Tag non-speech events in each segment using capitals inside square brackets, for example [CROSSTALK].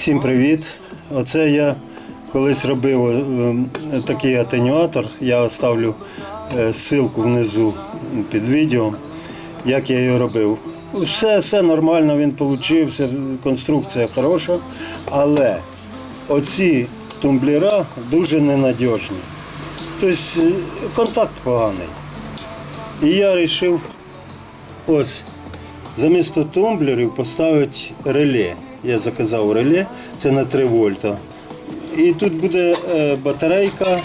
Всім привіт! Оце я колись робив е, такий атенюатор. Я оставлю е, ссылку внизу під відео, як я його робив. Все, все нормально, він получився, конструкція хороша, але оці тумблера дуже ненадіжні. Тобто контакт поганий. І я вирішив ось замісто тумблерів поставити реле. Я заказав реле, це на 3 вольта. І тут буде е, батарейка,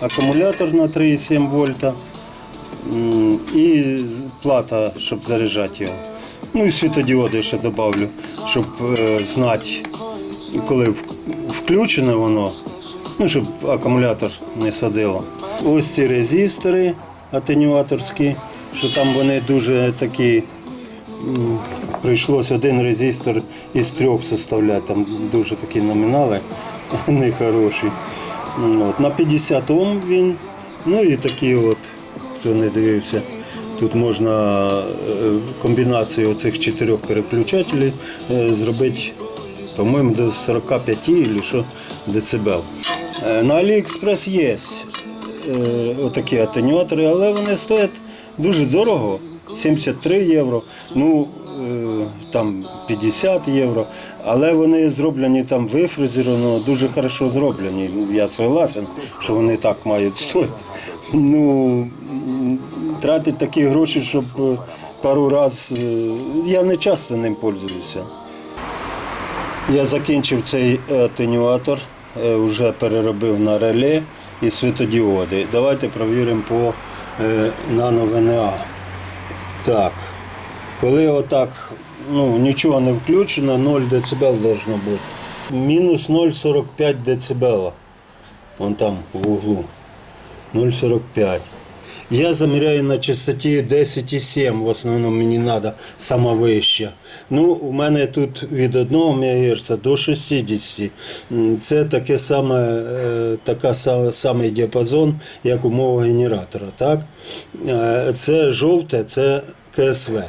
акумулятор на 3,7 вольта і плата, щоб заряджати його. Ну і світодіоди ще додавлю, щоб е, знати, коли включене воно, ну, щоб акумулятор не садило. Ось ці резистори атенюаторські, що там вони дуже такі. М, Прийшлось один резистор із трьох составляти, там дуже такі номінали, [LAUGHS] нехороші. М, От, на 50 Ом він, ну і такі от, хто не дивився. Тут можна е, комбінацію оцих чотирьох переключателів е, зробити, по-моєму, до 45 чи що децибел. Е, На AliExpress є отакі атенюатори, але вони стоять дуже дорого. 73 євро, ну там 50 євро. Але вони зроблені там вифрезеровано, дуже хорошо зроблені. Я согласен, що вони так мають стоїти. Ну, м, тратити такі гроші, щоб е, пару разів. Я не часто ним пользуюся. Я закінчив цей атенюатор, е, вже переробив на реле і світодіоди. Давайте перевіримо по е, нано-ВНА. Так, коли отак ну, нічого не включено, 0 дБ должно бути. Мінус 0,45 дБ. Вон там в углу. 0,45. Я заміряю на частоті 10,7, в основному мені треба сама вища. Ну, у мене тут від 1 МГц до 60. Це таке саме, е, така са- самий діапазон, як у мого генератора. Так? Е, Це жовте, це КСВ.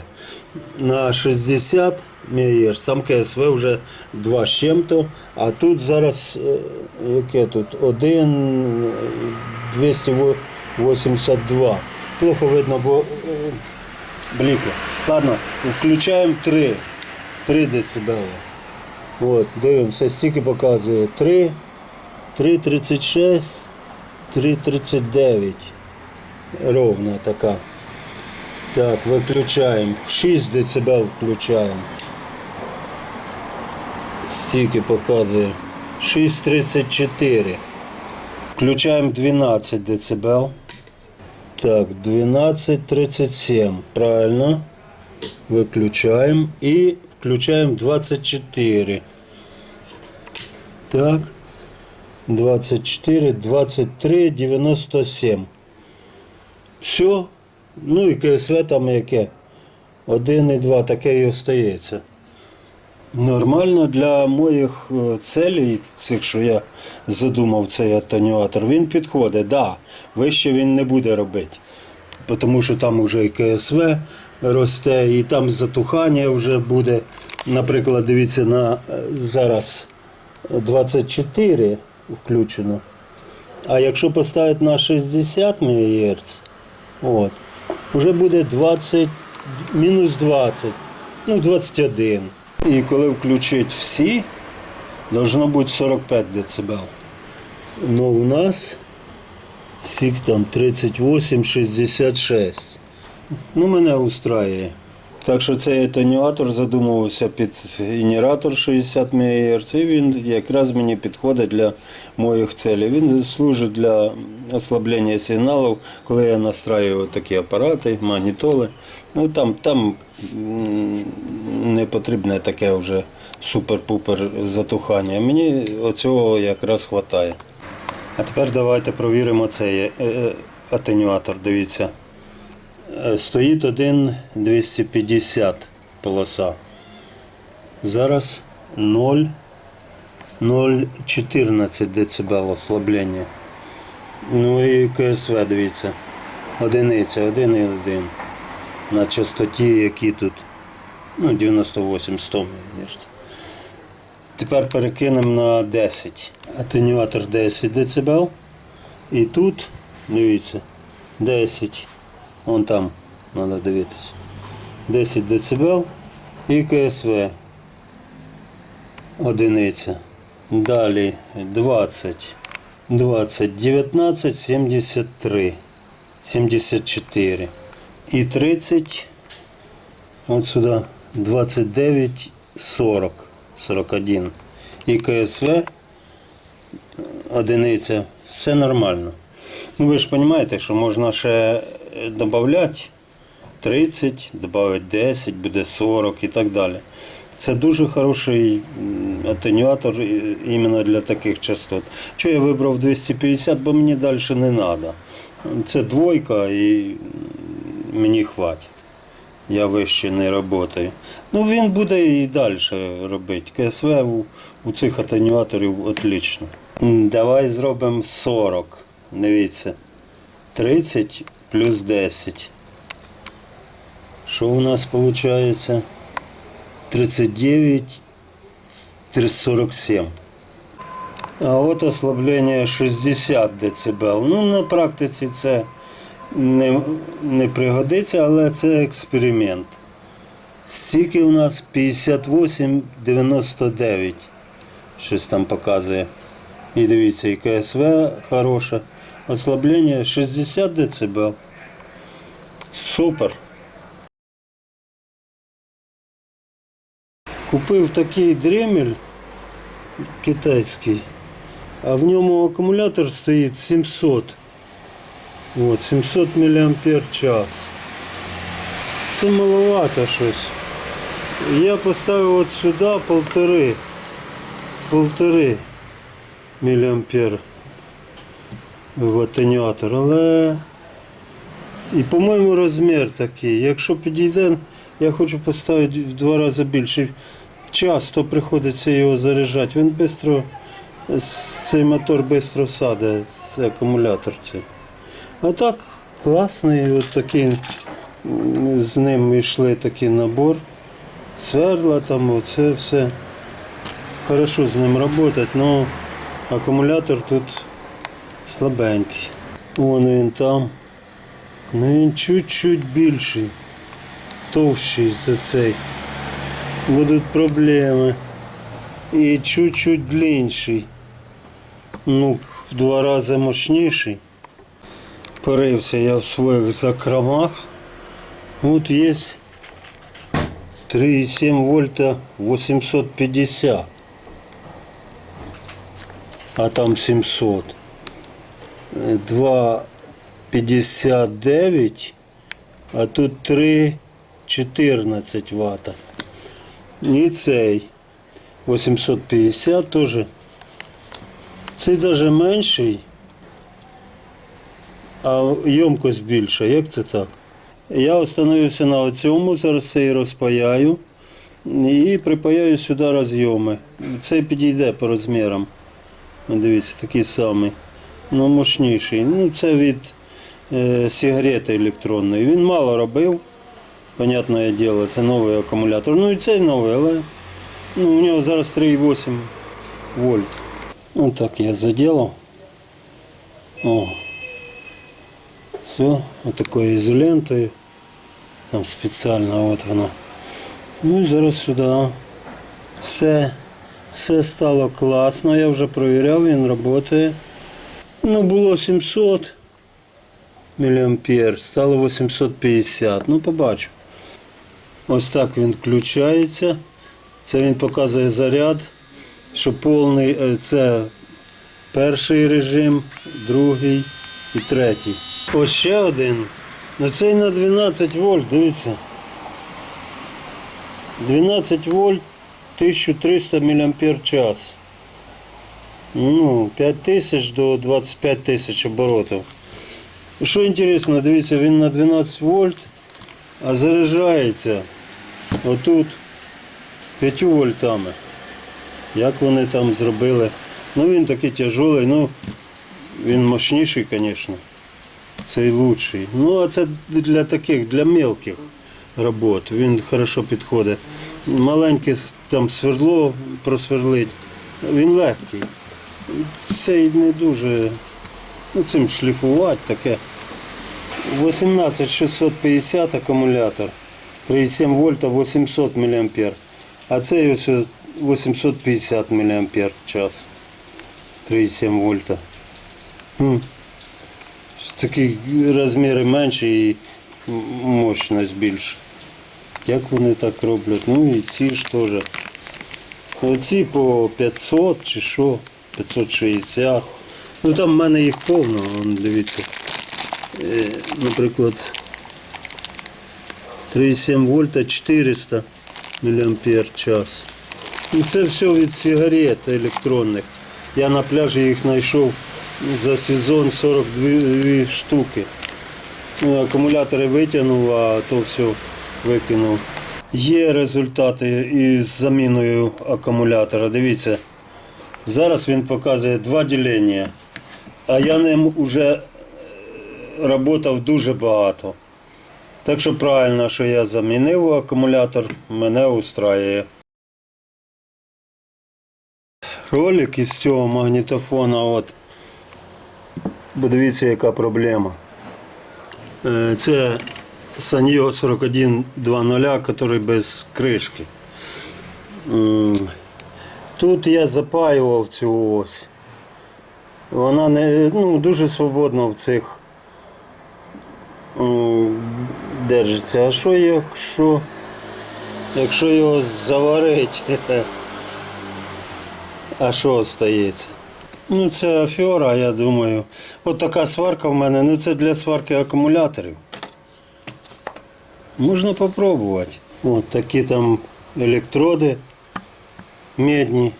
На 60 МГц, там КСВ вже 2 з чим-то, а тут зараз е, яке тут 1 282. Плохо видно, бо е, бліки. Ладно, включаємо 3. 3 дБ. От, дивимося, стільки показує 3, 3,36, 3,39. Ровна така. Так, виключаємо. 6 дБ включаємо. Стільки показує. 6,34. Включаємо 12 дБ. Так, 12,37. Правильно. Виключаємо. І включаємо 24. Так. 24, 23, 97. Все. Ну і КСВ там яке? 1 і 2, таке і остається. Нормально для моїх е, целей, цих, що я задумав цей атенюатор, він підходить, да, вище він не буде робити. Тому що там вже і КСВ росте, і там затухання вже буде. Наприклад, дивіться, на е, зараз 24 включено. А якщо поставити на 60 МГц, от, вже буде 20, мінус 20, ну 21. І коли включить всі, должно бути 45 дБ. Ну у нас сік там 38, 66. Ну, мене устраює. Так що цей атенюатор задумувався під генератор 60 МГц, і він якраз мені підходить для моїх целей. Він служить для ослаблення сигналів, коли я настраюю такі апарати, магнітоли. Ну там, там не потрібне таке вже супер-пупер затухання. Мені оцього якраз вистачає. А тепер давайте провіримо цей е, е, атенюатор. Дивіться. Е, Стоїть один 250 полоса. Зараз 0, 0,14 дБ ослаблення. Ну і КСВ, дивіться. Одиниця, 1,1. На частоті, які тут ну, 98-100 МГц. Тепер перекинемо на 10. Атенюатор 10 дБ. І тут, дивіться, 10. Вон там, треба дивитися. 10 дБ і КСВ. Одиниця. Далі 20. 20, 19, 73, 74. І 30. От сюди 29, 40, 41. І КСВ одиниця. Все нормально. Ну ви ж розумієте, що можна ще додати 30, додати 10, буде 40 і так далі. Це дуже хороший атенюатор іменно для таких частот. Чого я вибрав 250, бо мені далі не треба. Це двойка і мені хватить. Я вище не працюю. Ну він буде і далі робити. КСВ у, у цих атенюаторів отлично. Давай зробимо 40. Дивіться. 30 плюс 10. Що у нас виходить? 39, 47. А от ослаблення 60 дБ. Ну, на практиці це не, не пригодиться, але це експеримент. Стільки у нас 58,99. Щось там показує. І дивіться, і КСВ хороше. Ослаблення 60 дБ. Супер. Купив такий дремель китайський, а в ньому акумулятор стоїть 700. От, 700 мАч. Це маловато щось. Я поставив от сюди полтори. Полтори мА в атенюатор, але і, по-моєму, розмір такий. Якщо підійде, я хочу поставити в два рази більше. Часто приходиться його заряджати. Він швидко, цей мотор швидко саде, це акумулятор цей. А так класний, от такий, з ним йшли такий набор. Сверла там, оце все. Хорошо з ним працювати, але акумулятор тут слабенький. Вон він там. Ну він чуть-чуть більший, товщий за цей. Будуть проблеми. І чуть-чуть длинніший. Ну, в два рази мощніший. Порився я в своїх закромах. От є 3,7 вольта 850. А там 700. Е, 2,59, а тут 3,14 ватт. І цей 850 теж. Цей навіть менший, а ємкость більша. Як це так? Я остановився на цьому, зараз цей розпаяю і припаяю сюди розйоми. Цей підійде по розмірам. Дивіться, такий самий. Ну, мощніший. Ну, це від е, сигарети електронної. Він мало робив. Понятне діло, це новий акумулятор. Ну і цей новий, але ну, у нього зараз 3,8 вольт. Ось так я заділав. О. Все, отакою ізолентою. Там спеціально от воно. Ну і зараз сюди. Все, все стало класно, я вже провіряв, він працює. Ну, було 700 мА, стало 850. Ну, побачу. Ось так він включається. Це він показує заряд, що повний е, це перший режим, другий і третій. Ось ще один. Ну цей на 12 вольт, дивіться. 12 вольт 1300 мАч. Ну, 5 тисяч до 25 тисяч оборотів. Що інтересно, дивіться, він на 12 вольт, а заряджається отут 5 вольтами. Як вони там зробили? Ну він такий тяжелий, ну він мощніший, звісно. Цей лучший. Ну, а це для таких, для мелких роботу. Він хорошо підходить. Маленьке там свердло просверлить. Він легкий. Цей не дуже. Ну, цим шліфувати таке. 18650 акумулятор. 3,7 вольта 800 мА. А цей ось 850 мА час. 3,7 вольта. Хм. Такі розміри менші і мощність більша. Як вони так роблять? Ну і ці ж теж. Оці по 500 чи що, 560. Ну там в мене їх повно, дивіться. Е, наприклад, 3,7 вольта 400 мА час. Ну, це все від сигарет електронних. Я на пляжі їх знайшов за сезон 42 штуки. Ну, акумулятори витягнув, а то все викинув. Є результати із заміною акумулятора. Дивіться, зараз він показує два ділення, а я ним вже працював дуже багато. Так що правильно, що я замінив акумулятор, мене устраює. Ролик із цього магнітофона, от. Подивіться, яка проблема. Е, Це Sanyo 4120, який без кришки. Тут я запаював цю ось. Вона не, ну, дуже свободно в цих держиться. А що якщо, якщо його заварити? [LAUGHS] А що остається? Ну, це афіора, я думаю. От така сварка в мене, ну це для сварки акумуляторів. Можна попробувати. От такі там електроди медні.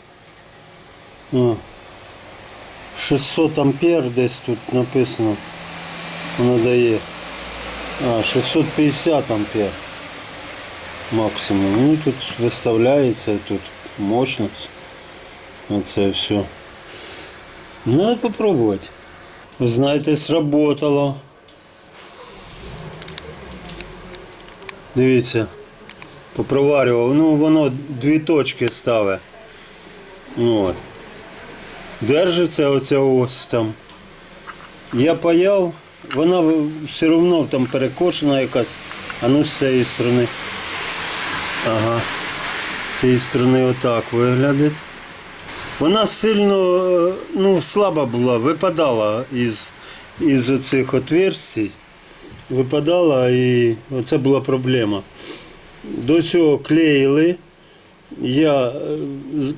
О. 600 ампер десь тут написано. Воно дає. А, 650 ампер. Максимум. Ну тут виставляється тут мощність. Оце все. Надо попробовать. Ви знаєте, сработало. Дивіться, попроварював. Ну, воно дві точки ставить. От. Держиться оця ось там. Я паяв, вона все одно там перекошена якась. А ну з цієї сторони. Ага. З цієї сторони отак виглядить. Вона сильно е, ну, слаба була, випадала із, із оцих отверстій. Випадала і це була проблема. До цього клеїли, я е,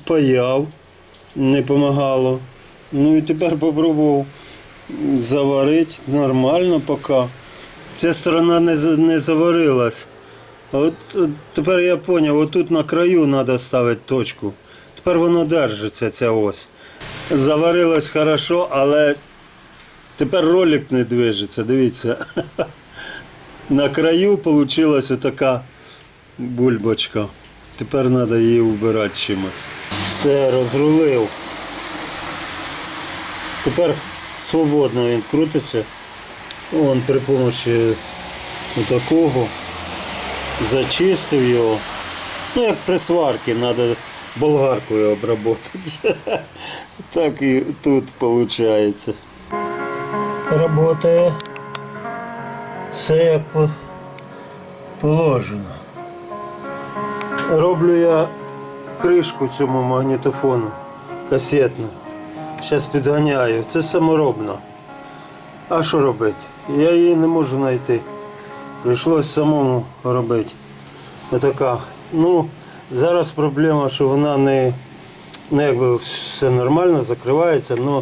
паяв, не допомагало. Ну і тепер попробував заварити нормально поки. Ця сторона не, не заварилась. От, от тепер я зрозумів, отут на краю треба ставити точку. Тепер воно держиться, ця ось. Заварилось хорошо, але тепер ролик не движеться. Дивіться. [LAUGHS] На краю вийшла така бульбочка. Тепер треба її вбирати чимось. Все, розрулив. Тепер свободно він крутиться. Вон при допомогі такого зачистив його. Ну, як при сварці, треба болгаркою обработати. [LAUGHS] Так і тут виходить. Работає все як положено. Роблю я кришку цьому магнітофону касетну. Зараз підганяю. Це саморобно. А що робити? Я її не можу знайти. Прийшлось самому робити. Отака. Ну, зараз проблема, що вона не, ну якби все нормально, закривається, але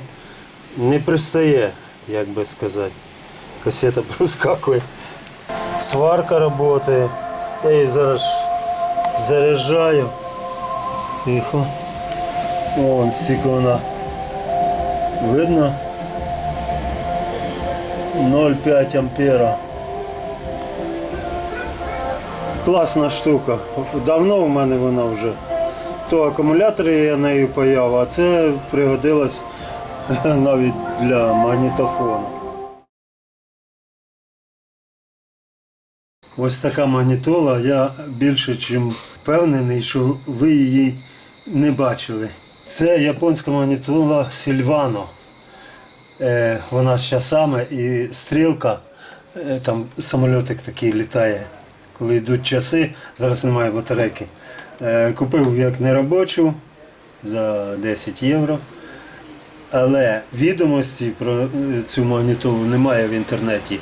не пристає, як би сказати. Касета проскакує. Сварка працює. Я її зараз заряджаю. Тихо. Вон стільки вона. Видно? 0,5 ампера. Класна штука. Давно в мене вона вже. То акумулятори я нею паяв, а це пригодилось [LAUGHS] навіть для магнітофону. Ось така магнітола. Я більше чим впевнений, що ви її не бачили. Це японська магнітола Сільвано. Е, вона з часами і стрілка, е, там самольотик такий літає. Коли йдуть часи, зараз немає батарейки. Е, купив як неробочу за 10 євро. Але відомості про цю магнітолу немає в інтернеті.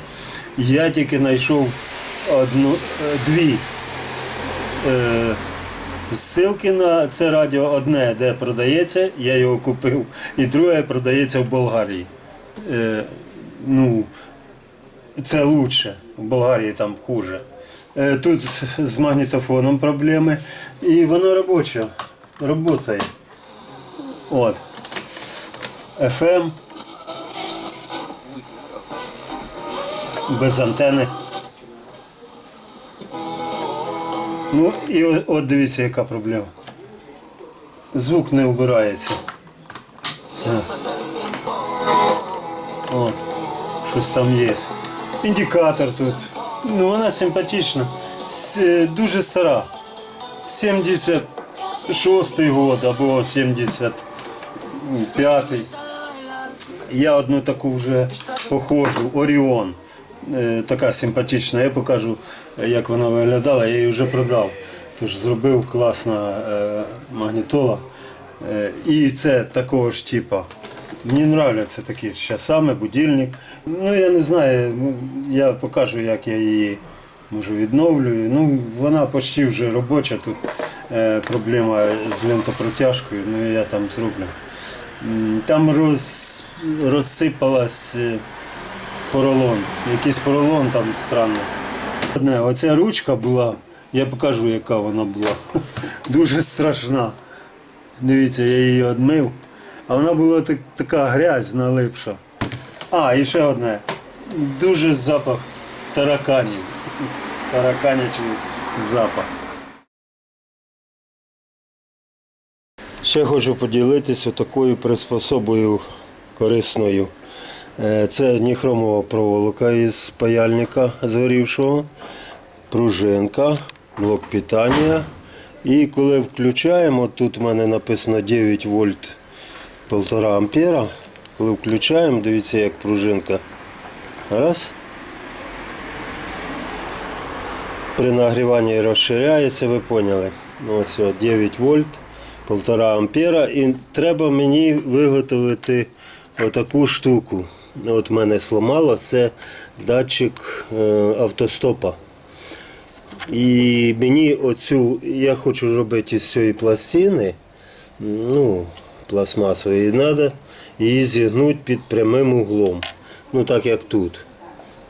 Я тільки знайшов одну, дві е, ссылки на це радіо. Одне, де продається, я його купив, і друге продається в Болгарії. Е, ну, це лучше. В Болгарії там хуже. Е, Тут з магнітофоном проблеми. І воно робоче. Работає. От. FM. Без антени. Ну і от дивіться, яка проблема. Звук не вбирається. Так. От. Щось там є. Індикатор тут. Ну вона симпатична. Е, дуже стара. 76-й год або 75-й. Я одну таку вже похожу, Оріон. Е, Така симпатична. Я покажу, е, як вона виглядала, я її вже продав. Тож зробив класна е, магнітола. І це такого ж типу. Мені подобається такі часами, будильник. Ну я не знаю, я покажу, як я її може відновлюю. Ну, вона почти вже робоча. Тут проблема з лентопротяжкою, ну я там зроблю. Там роз, розсипалась поролон. Якийсь поролон там странний. Одне, оця ручка була, я покажу, яка вона була. [LAUGHS] Дуже страшна. Дивіться, я її одмив. А вона була так, така грязь налипша. А, і ще одне. Дуже запах тараканів. Тараканячий запах. Ще хочу поділитися такою приспособою корисною. Е, Це ніхромова проволока із паяльника згорівшого, пружинка, блок питання. І коли включаємо, тут у мене написано 9 вольт 1,5 ампера. Коли включаємо, дивіться, як пружинка. Раз. При нагріванні розширяється, ви поняли. Ось 9 вольт, 1,5 ампера. І треба мені виготовити отаку штуку. От мене сломало, це датчик е, автостопа. І мені оцю, я хочу робити із цієї пластини, ну, пластмасової, треба її зігнути під прямим углом. Ну так як тут.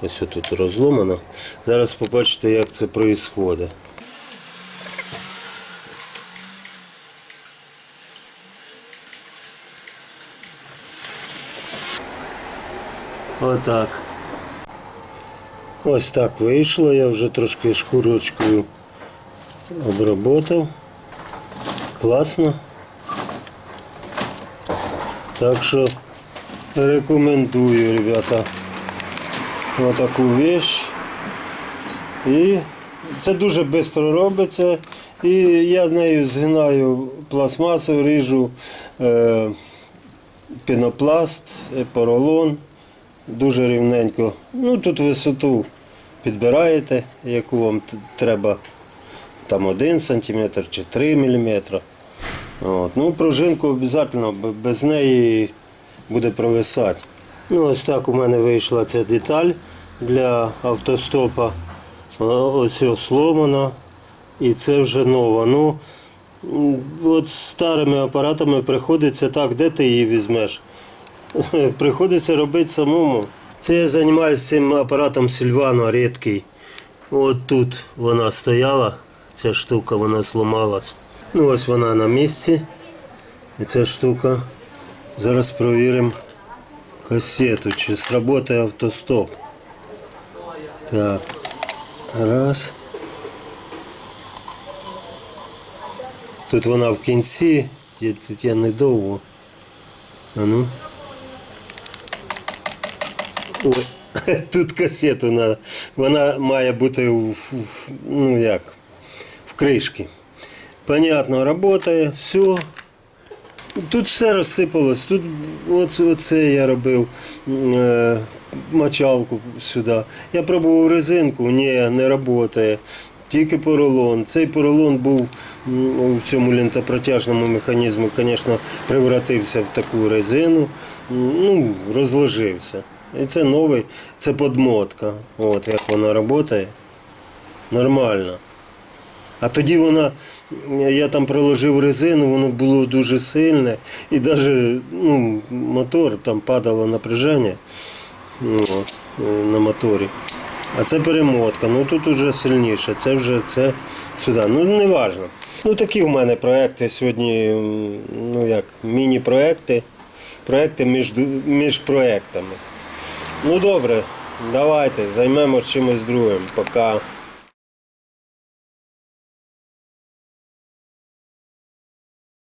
Ось тут розломано. Зараз побачите, як це відбувається. Отак. Ось так вийшло. Я вже трошки шкурочкою обработав. Класно. Так що рекомендую, ребята, отаку вещь. І це дуже швидко робиться. І я з нею згинаю пластмасу, ріжу е, пінопласт, поролон. Дуже рівненько. Ну тут висоту підбираєте, яку вам треба. Там 1 см чи 3 мм. От. Ну, пружинку обов'язково, без неї буде провисати. Ну, ось так у мене вийшла ця деталь для автостопа. Ось ось сломана. І це вже нова. Ну, от старими апаратами приходиться так, де ти її візьмеш? [LAUGHS] Приходиться робити самому. Це я займаюся цим апаратом Сільвано рідкий. От тут вона стояла, ця штука вона сломалась. Ну ось вона на місці. І ця штука. Зараз провіримо касету, чи сработає автостоп. Так. Раз. Тут вона в кінці, тут я недовго. А ну. Ой. [LAUGHS] Тут касету надо. Вона має бути в, ну як, в кришці. Понятно, працює, все. Тут все розсипалось. Тут оце, оце я робив е, мочалку сюди. Я пробував резинку, ні, не працює. Тільки поролон. Цей поролон був у цьому лентопротяжному механізму, звісно, превратився в таку резину, ну, розложився. І це новий, це подмотка. От як вона працює. Нормально. А тоді вона, я там проложив резину, воно було дуже сильне, і навіть ну, мотор, там падало напряження от, е, на моторі. А це перемотка, ну тут вже сильніше, це вже це сюди. Ну не важно. Ну такі в мене проекти сьогодні, ну як, міні-проекти, проекти між, між проектами. Ну добре, давайте, займемось чимось другим. Пока.